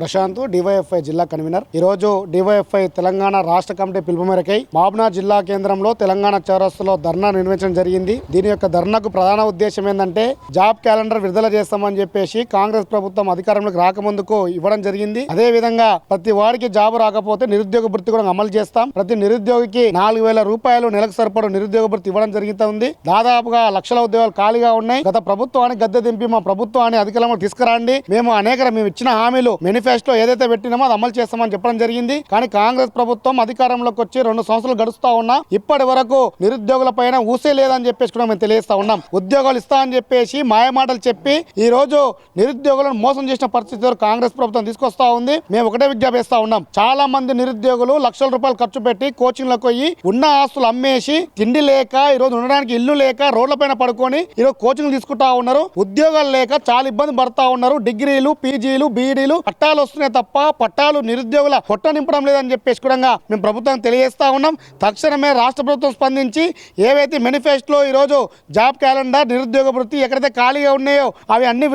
Prashanth DYFI జిల్లా convener. ఈ రోజు డివైఎఫ్ఐ తెలంగాణ రాష్ట్ర కమిటీ పిలుపు మేరకై మాబ్నా జిల్లా కేంద్రంలో తెలంగాణ చౌరస్తులో ధర్నా నిర్వహించడం జరిగింది. దీని యొక్క ధర్నాకు ప్రధాన ఉద్దేశం ఏంటంటే జాబ్ క్యాలెండర్ విడుదల చేస్తామని చెప్పేసి కాంగ్రెస్ ప్రభుత్వం అధికారంలోకి రాకముందుకు ఇవ్వడం జరిగింది. అదే విధంగా ప్రతి వాడికి జాబ్ రాకపోతే నిరుద్యోగ భృతి కూడా అమలు చేస్తాం. ప్రతి నిరుద్యోగికి నాలుగు వేల రూపాయలు నెలకు సరిపడు నిరుద్యోగ భృతి ఇవ్వడం జరుగుతుంది దాదాపుగా లక్షల ఉద్యోగాలు ఖాళీగా ఉన్నాయి. గత ప్రభుత్వాన్ని గద్దె దింపి మా ప్రభుత్వాన్ని అధికారంలో తీసుకురండి. మేము అనేక మేము ఇచ్చిన హామీలు మేనిఫెస్టో ఏదైతే పెట్టినామో అది అమలు చేస్తామని చెప్పడం జరిగింది. కానీ కాంగ్రెస్ ప్రభుత్వం అధికారంలోకి వచ్చి రెండు సంవత్సరాలు గడుస్తా ఉన్నా ఇప్పటి వరకు నిరుద్యోగుల పైన ఊసే లేదని చెప్పేసి కూడా మేము తెలియజేస్తా ఉన్నాం. ఉద్యోగాలు ఇస్తా అని చెప్పేసి మాయమాటలు చెప్పి ఈ రోజు నిరుద్యోగులను మోసం చేసిన పరిస్థితి కాంగ్రెస్ ప్రభుత్వం తీసుకొస్తా ఉంది. మేము ఒకటే విజ్ఞాపిస్తా ఉన్నాం. చాలా మంది నిరుద్యోగులు లక్షల రూపాయలు ఖర్చు పెట్టి కోచింగ్లకు పోయి ఉన్న ఆస్తులు అమ్మేసి తిండి లేక ఈ రోజు ఉండడానికి ఇల్లు లేక రోడ్ల పైన పడుకొని ఈ రోజు కోచింగ్ తీసుకుంటా ఉన్నారు. ఉద్యోగాలు లేక చాలా ఇబ్బంది పడతా ఉన్నారు. డిగ్రీలు పీజీలు బీఈడీలు పట్టాలు వస్తున్నాయి తప్ప పట్టాలు నిరుద్యోగుల పొట్ట నింపడం లేదని చెప్పేసి కూడా మేము ప్రభుత్వం తెలియజేస్తా ఉన్నాం. తక్షణమే రాష్ట్ర ప్రభుత్వం స్పందించి ఏవైతే మేనిఫెస్టోలో ఈ రోజు జాబ్ క్యాలెండర్ నిరుద్యోగ వృత్తి ఎక్కడైతే ఖాళీగా ఉన్నాయో అవి అన్ని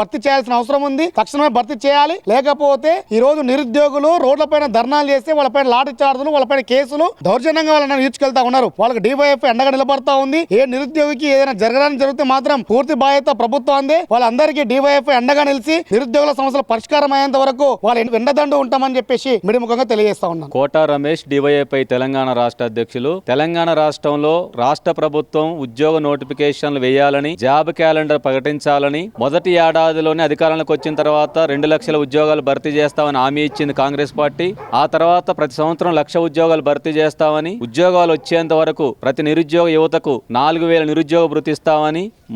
భర్తీ చేయాల్సిన అవసరం ఉంది. తక్షణమే భర్తీ చేయాలి. లేకపోతే ఈ రోజు నిరుద్యోగులు రోడ్లపైన ధర్నాలు చేస్తే వాళ్ళపైన లాఠీ చార్జులు వాళ్ళపైన కేసులు దౌర్జన్యంగా వాళ్ళని ఈడ్చుకెళ్తా ఉన్నారు. వాళ్ళకి డివైఎఫ్ ఎండగా నిలబడతా ఉంది. ఏ నిరుద్యోగికి ఏదైనా జరగడానికి జరిగితే మాత్రం పూర్తి బాధ్యత ప్రభుత్వాన్ని వాళ్ళందరికీ డివైఎఫ్ ఎండగా నిలిచి నిరుద్యోగుల సమస్యల పరిష్కారం అయ్యేంత వరకు వాళ్ళ వెండదండు ఉంటామని చెప్పేసి మిడిముఖంగా తెలియజేస్తా ఉన్నాను. కోటా రమేష్ డివైఏపై తెలంగాణ రాష్ట్ర అధ్యక్షులు. తెలంగాణ రాష్ట్రంలో రాష్ట్ర ప్రభుత్వం ఉద్యోగ నోటిఫికేషన్లు వేయాలని జాబ్ క్యాలెండర్ ప్రకటించాలని మొదటి ఏడాదిలోనే అధికారంలోకి వచ్చిన తర్వాత రెండు లక్షల ఉద్యోగాలు భర్తీ చేస్తామని హామీ ఇచ్చింది కాంగ్రెస్ పార్టీ. ఆ తర్వాత ప్రతి సంవత్సరం లక్ష ఉద్యోగాలు భర్తీ చేస్తామని ఉద్యోగాలు వచ్చేంత వరకు ప్రతి నిరుద్యోగ యువతకు నాలుగు వేల నిరుద్యోగ భృతి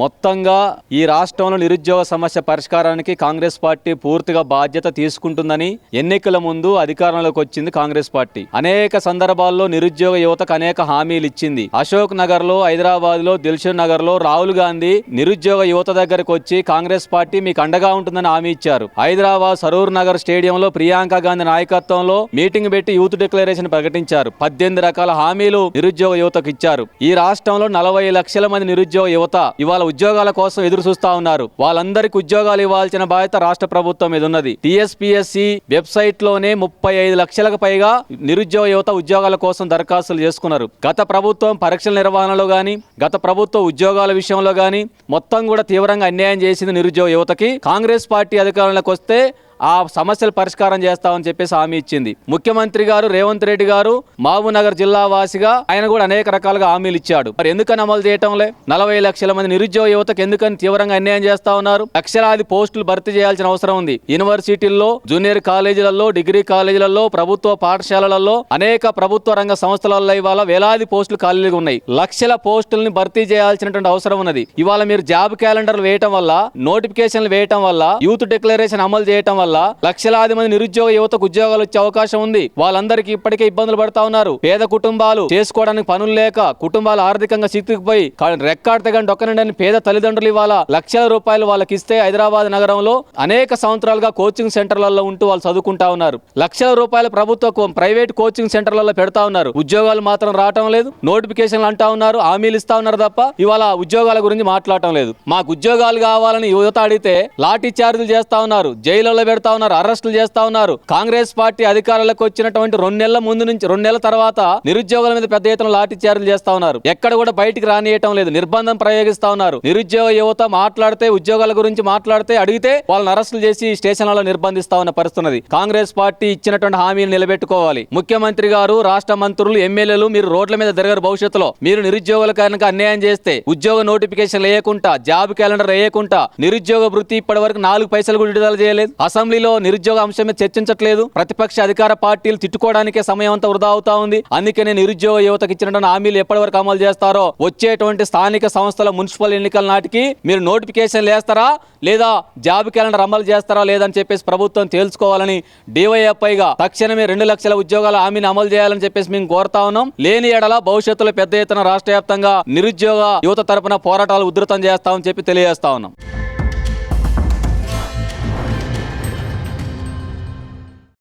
మొత్తంగా ఈ రాష్ట్రంలో నిరుద్యోగ సమస్య పరిష్కారానికి కాంగ్రెస్ పార్టీ పూర్తిగా బాధ్యత తీసుకుంటుందని ఎన్నికల ముందు అధికారంలోకి వచ్చింది కాంగ్రెస్ పార్టీ. అనేక సందర్భాల్లో నిరుద్యోగ యువతకు అనేక హామీలు ఇచ్చింది. అశోక్ నగర్లో హైదరాబాద్లో దిల్షన్ నగర్లో రాహుల్ గాంధీ నిరుద్యోగ యువత దగ్గరకు వచ్చి కాంగ్రెస్ పార్టీ మీకు అండగా ఉంటుందని హామీ ఇచ్చారు. హైదరాబాద్ సరూర్ నగర్ స్టేడియంలో ప్రియాంక గాంధీ నాయకత్వంలో మీటింగ్ పెట్టి యూత్ డిక్లరేషన్ ప్రకటించారు. పద్దెనిమిది రకాల హామీలు నిరుద్యోగ యువతకు ఇచ్చారు. ఈ రాష్ట్రంలో నలభై లక్షల మంది నిరుద్యోగ యువత ఇవాళ ఉద్యోగాల కోసం ఎదురు చూస్తా ఉన్నారు. వాళ్ళందరికీ ఉద్యోగాలు ఇవ్వాల్సిన బాధ్యత రాష్ట్ర ప్రభుత్వం మీద ఉన్నది. టిఎస్పిఎస్సి వెబ్సైట్లోనే ముప్పై ఐదు లక్షలకు పైగా నిరుద్యోగ యువత ఉద్యోగాల కోసం దరఖాస్తులు చేసుకున్నారు. గత ప్రభుత్వం పరీక్షల నిర్వహణలో కానీ గత ప్రభుత్వ ఉద్యోగాల విషయంలో కానీ మొత్తం కూడా తీవ్రంగా అన్యాయం చేసింది నిరుద్యోగ యువతకి. కాంగ్రెస్ పార్టీ అధికారంలోకి వస్తే ఆ సమస్యలు పరిష్కారం చేస్తామని చెప్పేసి హామీ ఇచ్చింది. ముఖ్యమంత్రి గారు రేవంత్ రెడ్డి గారు మహబూబ్నగర్ జిల్లా వాసిగా ఆయన కూడా అనేక రకాలుగా హామీలు ఇచ్చాడు. మరి ఎందుకని అమలు చేయటంలే? నలభై లక్షల మంది నిరుద్యోగ యువతకు ఎందుకని తీవ్రంగా అన్యాయం చేస్తా ఉన్నారు? లక్షలాది పోస్టులు భర్తీ చేయాల్సిన అవసరం ఉంది. యూనివర్సిటీల్లో జూనియర్ కాలేజీలలో డిగ్రీ కాలేజీలలో ప్రభుత్వ పాఠశాలలలో అనేక ప్రభుత్వ రంగ సంస్థలలో ఇవాళ వేలాది పోస్టులు ఖాళీగా ఉన్నాయి. లక్షల పోస్టులను భర్తీ చేయాల్సినటువంటి అవసరం ఉన్నది. ఇవాళ మీరు జాబ్ క్యాలెండర్లు వేయటం వల్ల నోటిఫికేషన్లు వేయటం వల్ల యూత్ డిక్లరేషన్ అమలు చేయటం వల్ల లక్షలాది మంది నిరుద్యోగ యువతకు ఉద్యోగాలు వచ్చే అవకాశం ఉంది. వాళ్ళందరికీ ఇప్పటికే ఇబ్బందులు పడతా ఉన్నారు. పేద కుటుంబాలు చేసుకోవడానికి పనులు లేక కుటుంబాలు ఆర్థికంగా చిక్కుకుపోయి రెక్కాడితే కానీ డొక్కనండి పేద తల్లిదండ్రులు ఇవాళ లక్షల రూపాయలు వాళ్ళకి ఇస్తే హైదరాబాద్ నగరంలో అనేక సంవత్సరాలుగా కోచింగ్ సెంటర్లలో ఉంటూ వాళ్ళు చదువుకుంటా ఉన్నారు. లక్షల రూపాయలు ప్రభుత్వ ప్రైవేట్ కోచింగ్ సెంటర్లలో పెడతా ఉన్నారు. ఉద్యోగాలు మాత్రం రావటం లేదు. నోటిఫికేషన్లు అంటా ఉన్నారు. హామీలు ఇస్తా ఉన్నారు తప్ప ఇవాళ ఉద్యోగాల గురించి మాట్లాడటం లేదు. మాకు ఉద్యోగాలు కావాలని యువత అడిగితే లాఠీ చార్జీలు చేస్తా ఉన్నారు. జైలులో పెడతా ఉన్నారు అరెస్టులు చేస్తా ఉన్నారు. కాంగ్రెస్ పార్టీ అధికారంలోకి వచ్చినటువంటి రెండు నెలల ముందు నుంచి రెండు నెలల తర్వాత నిరుద్యోగుల మీద పెద్ద ఎత్తున లాఠీ చార్జీలు చేస్తా ఉన్నారు. ఎక్కడ కూడా బయటికి రానియటం లేదు నిర్బంధం ప్రయోగిస్తా ఉన్నారు. నిరుద్యోగ యువత మాట్లాడితే ఉద్యోగాల గురించి మాట్లాడితే అడిగితే వాళ్ళని అరెస్టులు చేసి స్టేషన్లలో నిర్బంధిస్తా ఉన్న పరిస్థితున్నది. కాంగ్రెస్ పార్టీ ఇచ్చినటువంటి హామీలు నిలబెట్టుకోవాలి. ముఖ్యమంత్రి గారు రాష్ట్ర మంత్రులు ఎమ్మెల్యేలు మీరు రోడ్ల మీద తిరగరు భవిష్యత్తులో. మీరు నిరుద్యోగుల కనుక అన్యాయం చేస్తే ఉద్యోగ నోటిఫికేషన్ వేయకుండా జాబ్ క్యాలెండర్ వేయకుండా నిరుద్యోగ వృత్తి ఇప్పటి వరకు నాలుగు పైసలు కూడా విడుదల చేయలేదు. అసెంబ్లీలో నిరుద్యోగ అంశమే చర్చించట్లేదు. ప్రతిపక్ష అధికార పార్టీలు తిట్టుకోవడానికే సమయం అంతా వృధా అవుతా ఉంది. అందుకనే నిరుద్యోగ యువతకు ఇచ్చినటువంటి హామీలు ఎప్పటి వరకు అమలు చేస్తారో వచ్చేటువంటి స్థానిక సంస్థల మున్సిపల్ ఎన్నికల నాటికి మీరు నోటిఫికేషన్ వేస్తారా? లేదా జాబ్ క్యాలెండర్ అమలు చేస్తారా? లేదని చెప్పేసి ప్రభుత్వం తేల్చుకోవాలని డివైఎఫ్ఐగా తక్షణమే రెండు లక్షల ఉద్యోగాల హామీని అమలు చేయాలని చెప్పేసి మేము కోరుతా ఉన్నాం. లేని ఎడల భవిష్యత్తులో పెద్ద ఎత్తున రాష్ట్ర వ్యాప్తంగా నిరుద్యోగ యువత తరపున పోరాటాలు ఉధృతం చేస్తామని చెప్పి తెలియజేస్తా ఉన్నాం.